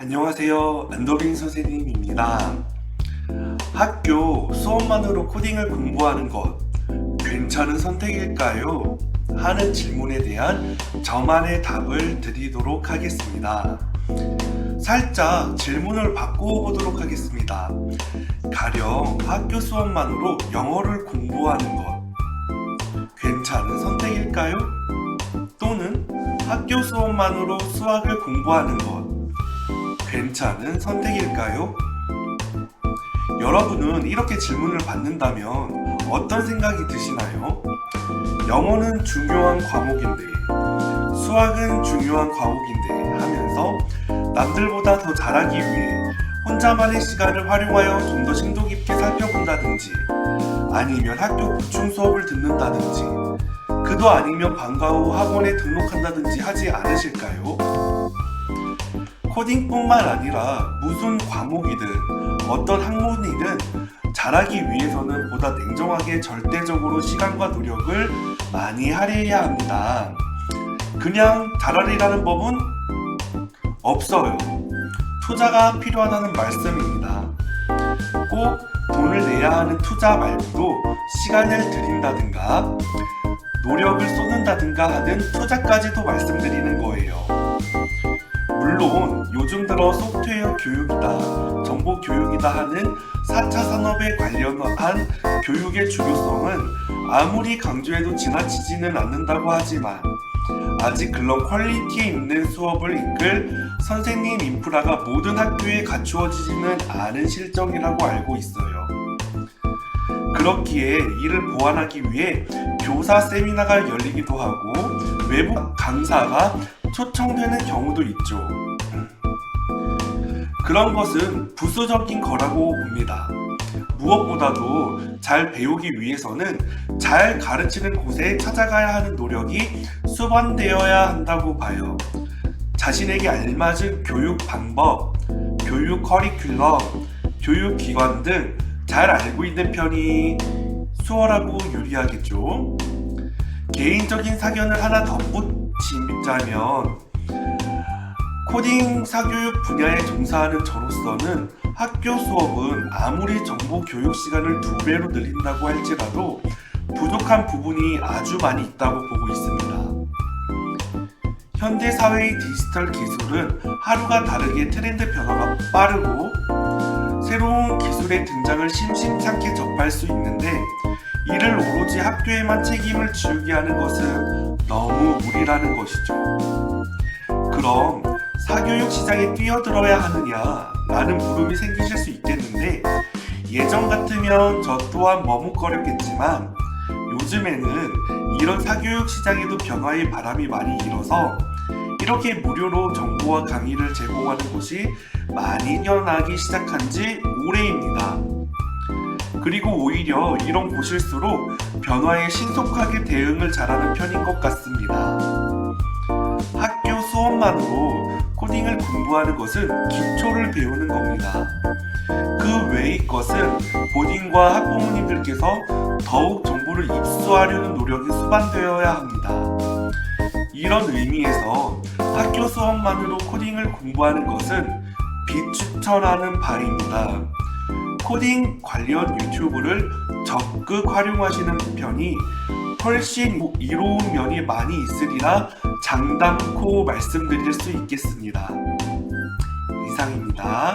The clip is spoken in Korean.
안녕하세요. 안도빈 선생님입니다. 학교 수업만으로 코딩을 공부하는 것 괜찮은 선택일까요? 하는 질문에 대한 저만의 답을 드리도록 하겠습니다. 살짝 질문을 바꾸어 보도록 하겠습니다. 가령 학교 수업만으로 영어를 공부하는 것 괜찮은 선택일까요? 또는 학교 수업만으로 수학을 공부하는 것 괜찮은 선택일까요? 여러분은 이렇게 질문을 받는다면 어떤 생각이 드시나요? 영어는 중요한 과목인데, 수학은 중요한 과목인데 하면서 남들보다 더 잘하기 위해 혼자만의 시간을 활용하여 좀 더 심도 깊게 살펴본다든지, 아니면 학교 보충 수업을 듣는다든지, 그도 아니면 방과 후 학원에 등록한다든지 하지 않으실까요? 코딩뿐만 아니라 무슨 과목이든 어떤 학문이든 잘하기 위해서는 보다 냉정하게 절대적으로 시간과 노력을 많이 할애해야 합니다. 그냥 잘하리라는 법은 없어요. 투자가 필요하다는 말씀입니다. 꼭 돈을 내야 하는 투자 말고도 시간을 들인다든가 노력을 쏟는다든가 하는 투자까지도 말씀드리는 거예요. 물론 요즘 들어 소프트웨어 교육이다, 정보 교육이다 하는 4차 산업에 관련한 교육의 중요성은 아무리 강조해도 지나치지는 않는다고 하지만 아직 그런 퀄리티 있는 수업을 이끌 선생님 인프라가 모든 학교에 갖추어지지는 않은 실정이라고 알고 있어요. 그렇기에 이를 보완하기 위해 교사 세미나가 열리기도 하고 외부 강사가 초청되는 경우도 있죠. 그런 것은 부수적인 거라고 봅니다. 무엇보다도 잘 배우기 위해서는 잘 가르치는 곳에 찾아가야 하는 노력이 수반되어야 한다고 봐요. 자신에게 알맞은 교육 방법, 교육 커리큘럼, 교육 기관 등 잘 알고 있는 편이 수월하고 유리하겠죠. 개인적인 사견을 하나 덧붙 이자면 코딩 사교육 분야에 종사하는 저로서는 학교 수업은 아무리 정보 교육 시간을 두 배로 늘린다고 할지라도 부족한 부분이 아주 많이 있다고 보고 있습니다. 현대 사회의 디지털 기술은 하루가 다르게 트렌드 변화가 빠르고 새로운 기술의 등장을 심심찮게 접할 수 있는데 이를 오로지 학교에만 책임을 지우게 하는 것은 너무 무리라는 것이죠. 그럼 사교육 시장에 뛰어들어야 하느냐 라는 물음이 생기실 수 있겠는데 예전 같으면 저 또한 머뭇거렸겠지만 요즘에는 이런 사교육 시장에도 변화의 바람이 많이 일어서 이렇게 무료로 정보와 강의를 제공하는 곳이 많이 일어나기 시작한 지 오래입니다. 그리고 오히려 이런 곳일수록 변화에 신속하게 대응을 잘하는 편인 것 같습니다. 학교 수업만으로 코딩을 공부하는 것은 기초를 배우는 겁니다. 그 외의 것은 본인과 학부모님들께서 더욱 정보를 입수하려는 노력이 수반되어야 합니다. 이런 의미에서 학교 수업만으로 코딩을 공부하는 것은 비추천하는 바입니다. 코딩 관련 유튜브를 적극 활용하시는 편이 훨씬 이로운 면이 많이 있으리라 장담코 말씀드릴 수 있겠습니다. 이상입니다.